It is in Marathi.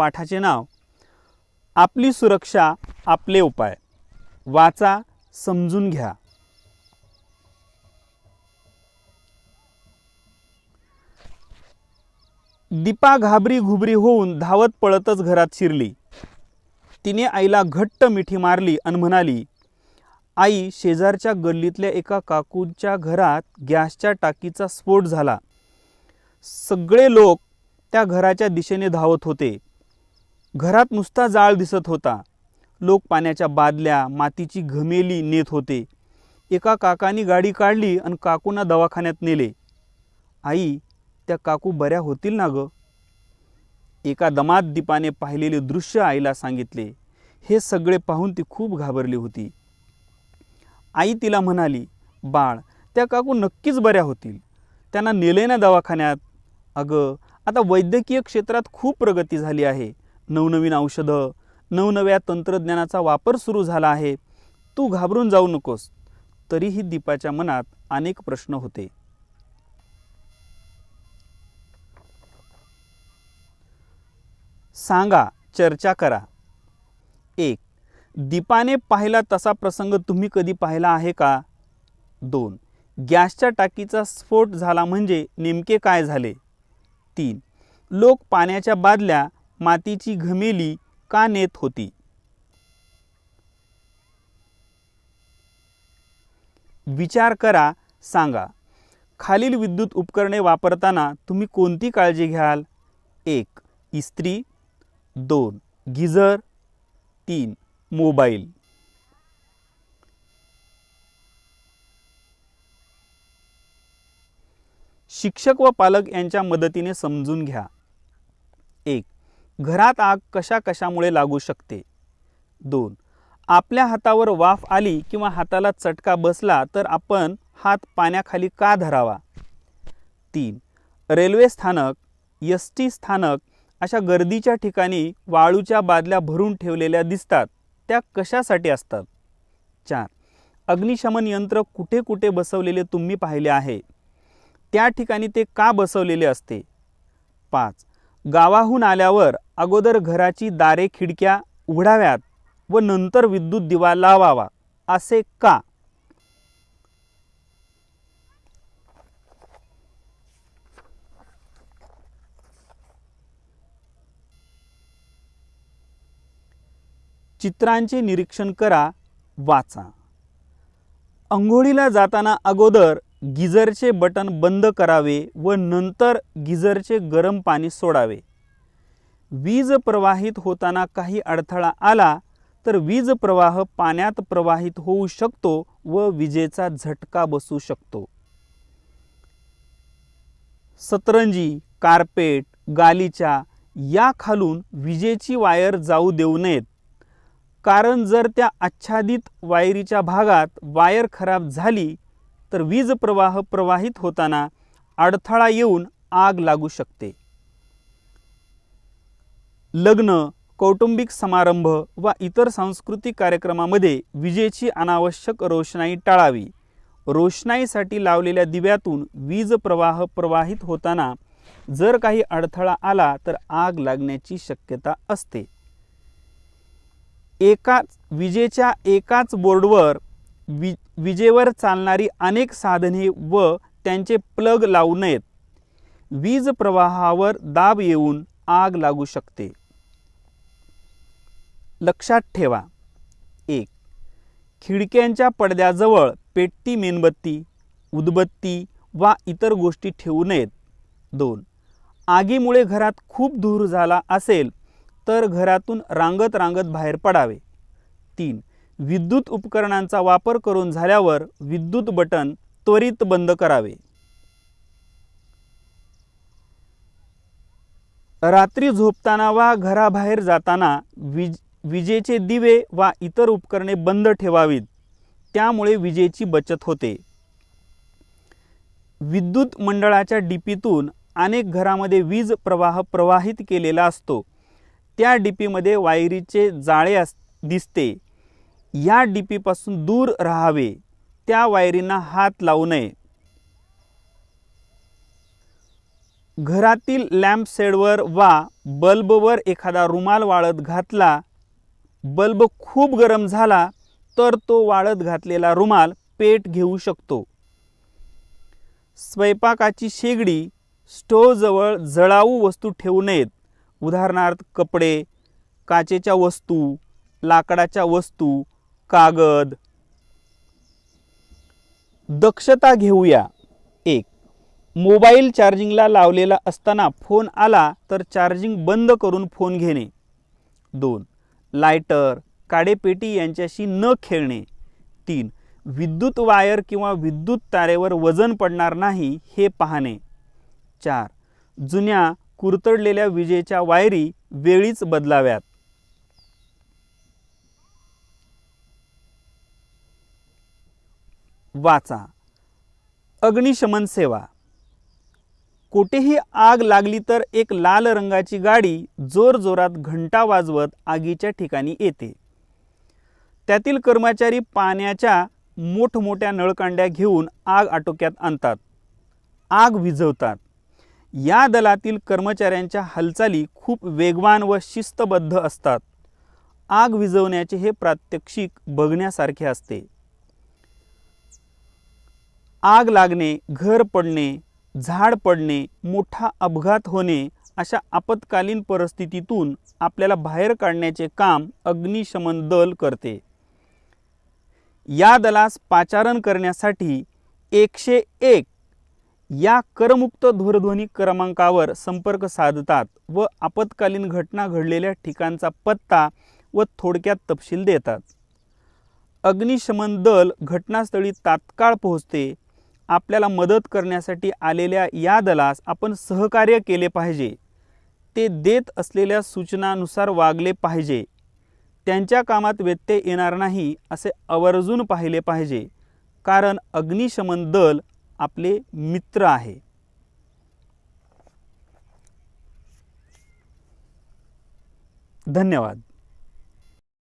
पाठाचे नाव. आपली सुरक्षा आपले उपाय. वाचा समजून घ्या. दीपा घाबरी घुबरी होऊन धावत पळतच घरात शिरली. तिने आईला घट्ट मिठी मारली आणि म्हणाली आई शेजारच्या गल्लीतल्या एका काकूंच्या घरात गॅसच्या टाकीचा स्फोट झाला. सगळे लोक त्या घराच्या दिशेने धावत होते. घरात नुसता जाळ दिसत होता. लोक पाण्याच्या बादल्या मातीची घमेली नेत होते. एका काकानी गाडी काढली आणि काकूंना दवाखान्यात नेले. आई त्या काकू बऱ्या होतील ना ग? एका दमात दीपाने पाहिलेले दृश्य आईला सांगितले. हे सगळे पाहून ती खूप घाबरली होती. आई तिला म्हणाली बाळ त्या काकू नक्कीच बऱ्या होतील. त्यांना नेले ना दवाखान्यात. अगं आता वैद्यकीय क्षेत्रात खूप प्रगती झाली आहे. नवनवीन औषधं नवनव्या तंत्रज्ञानाचा वापर सुरू झाला आहे. तू घाबरून जाऊ नकोस. तरीही दीपाच्या मनात अनेक प्रश्न होते. सांगा चर्चा करा. एक दीपाने पाहिला तसा प्रसंग तुम्ही कधी पाहिला आहे का? दोन गॅसच्या टाकीचा स्फोट झाला म्हणजे नेमके काय झाले? तीन लोक पाण्याच्या बादल्या मातीची घमेली का नेत होती? विचार करा सांगा. खालील विद्युत उपकरणे वापरताना तुम्ही कोणती काळजी घ्याल? एक इस्त्री. दोन गिझर. तीन मोबाईल. शिक्षक व पालक यांच्या मदतीने समजून घ्या. एक घरात आग कशा कशामुळे लागू शकते? दोन आपल्या हातावर वाफ आली किंवा हाताला चटका बसला तर आपण हात पाण्याखाली का धरावा? तीन रेल्वे स्थानक एस टी स्थानक अशा गर्दीच्या ठिकाणी वाळूच्या बादल्या भरून ठेवलेल्या दिसतात. त्या कशासाठी असतात? चार अग्निशमन यंत्र कुठे कुठे बसवलेले तुम्ही पाहिले आहे? त्या ठिकाणी ते का बसवलेले असते? पाच गावाहून आल्यावर अगोदर घराची दारे खिडक्या उघडाव्यात व नंतर विद्युत दिवा लावावा असे का? चित्रांचे निरीक्षण करा वाचा. अंघोळीला जाताना अगोदर गिझरचे बटन बंद करावे व नंतर गिझरचे गरम पाणी सोडावे. वीज प्रवाहित होताना काही अडथळा आला तर वीज प्रवाह पाण्यात प्रवाहित होऊ शकतो व विजेचा झटका बसू शकतो. सतरंजी कार्पेट गालीच्या या खालून विजेची वायर जाऊ देऊ नयेत. कारण जर त्या आच्छादित वायरीच्या भागात वायर खराब झाली तर वीज प्रवाह प्रवाहित होताना अडथळा येऊन आग लागू शकते. लग्न कौटुंबिक समारंभ वा इतर सांस्कृतिक कार्यक्रमामध्ये विजेची अनावश्यक रोषणाई टाळावी. रोषणाईसाठी लावलेल्या दिव्यातून वीज प्रवाह प्रवाहित होताना जर काही अडथळा आला तर आग लागण्याची शक्यता असते. एकाच विजेच्या एकाच बोर्डवर वि विजेवर चालणारी अनेक साधने व त्यांचे प्लग लावू नयेत. वीज प्रवाहावर दाब येऊन आग लागू शकते. लक्षात ठेवा. एक खिडक्यांच्या पडद्याजवळ पेट्टी मेणबत्ती उदबत्ती वा इतर गोष्टी ठेवू नयेत. दोन आगीमुळे घरात खूप धूर झाला असेल तर घरातून रांगत रांगत बाहेर पडावे. तीन विद्युत उपकरणांचा वापर करून झाल्यावर विद्युत बटन त्वरित बंद करावे. रात्री झोपताना वा घराबाहेर जाताना विज विजेचे दिवे वा इतर उपकरणे बंद ठेवावीत. त्यामुळे विजेची बचत होते. विद्युत मंडळाच्या डीपीतून अनेक घरामध्ये वीज प्रवाह प्रवाहित केलेला असतो. त्या डीपीमध्ये वायरीचे जाळे अस दिसते. या डीपीपासून दूर राहावे. त्या वायरींना हात लावू नये. घरातील लॅम्पसेडवर वा बल्बवर एखादा रुमाल वाळत घातला बल्ब खूप गरम झाला तर तो वाळत घातलेला रुमाल पेट घेऊ शकतो. स्वयंपाकाची शेगडी स्टोवजवळ जळाऊ वस्तू ठेवू नयेत. उदाहरणार्थ कपडे काचेच्या वस्तू लाकडाच्या वस्तू कागद. दक्षता घेऊया. एक. मोबाईल चार्जिंगला लावलेला असताना फोन आला तर चार्जिंग बंद करून फोन घेणे. दोन. लायटर काडेपेटी यांच्याशी न खेळणे. तीन. विद्युत वायर किंवा विद्युत तारेवर वजन पडणार नाही हे पाहणे. चार. जुन्या कुरतडलेल्या विजेच्या वायरी वेळीच बदलाव्यात. वाचा. अग्निशमन सेवा. कोठेही आग लागली तर एक लाल रंगाची गाडी जोरजोरात घंटा वाजवत आगीच्या ठिकाणी येते. त्यातील कर्मचारी पाण्याच्या मोठमोठ्या नळकांड्या घेऊन आग आटोक्यात आणतात. आग विझवतात. या दलातील कर्मचाऱ्यांच्या हालचाली खूप वेगवान व शिस्तबद्ध असतात. आग विझवण्याचे हे प्रात्यक्षिक बघण्यासारखे असते. आग लागणे घर पडणे झाड पडणे मोठा अपघात होणे अशा आपत्कालीन परिस्थितीतून आपल्याला बाहेर काढण्याचे काम अग्निशमन दल करते. या दलास पाचारण करण्यासाठी एकशे एक या करमुक्त दूरध्वनी क्रमांकावर संपर्क साधतात व आपत्कालीन घटना घडलेल्या ठिकाणचा पत्ता व थोडक्यात तपशील देतात. अग्निशमन दल घटनास्थळी तात्काळ पोहोचते आपल्याला मदत करण्यासाठी आलेल्या या दलास आपण सहकार्य केले पाहिजे. ते देत असलेल्या सूचनानुसार वागले पाहिजे. त्यांच्या कामात व्यत्यय येणार नाही असे आवर्जून पाहिले पाहिजे. कारण अग्निशमन दल आपले मित्र आहे. धन्यवाद.